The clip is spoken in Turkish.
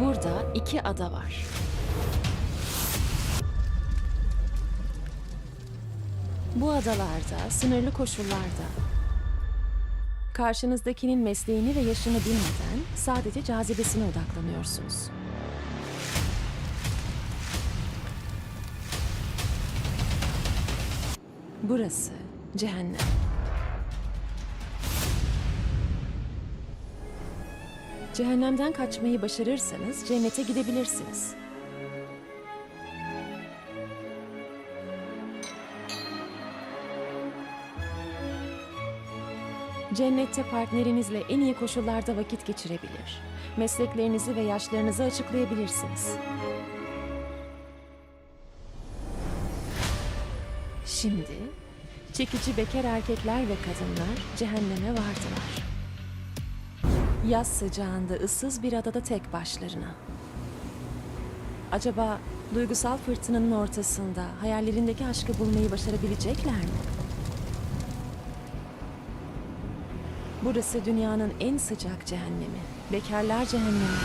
Burada iki ada var. Bu adalarda, sınırlı koşullarda karşınızdakinin mesleğini ve yaşını bilmeden sadece cazibesine odaklanıyorsunuz. Burası cehennem. Cehennemden kaçmayı başarırsanız cennete gidebilirsiniz. Cennette partnerinizle en iyi koşullarda vakit geçirebilir. Mesleklerinizi ve yaşlarınızı açıklayabilirsiniz. Şimdi çekici bekar erkekler ve kadınlar cehenneme vardılar. Yaz sıcağında ıssız bir adada tek başlarına. Acaba duygusal fırtınanın ortasında hayallerindeki aşkı bulmayı başarabilecekler mi? Burası dünyanın en sıcak cehennemi. Bekarlar cehennemi.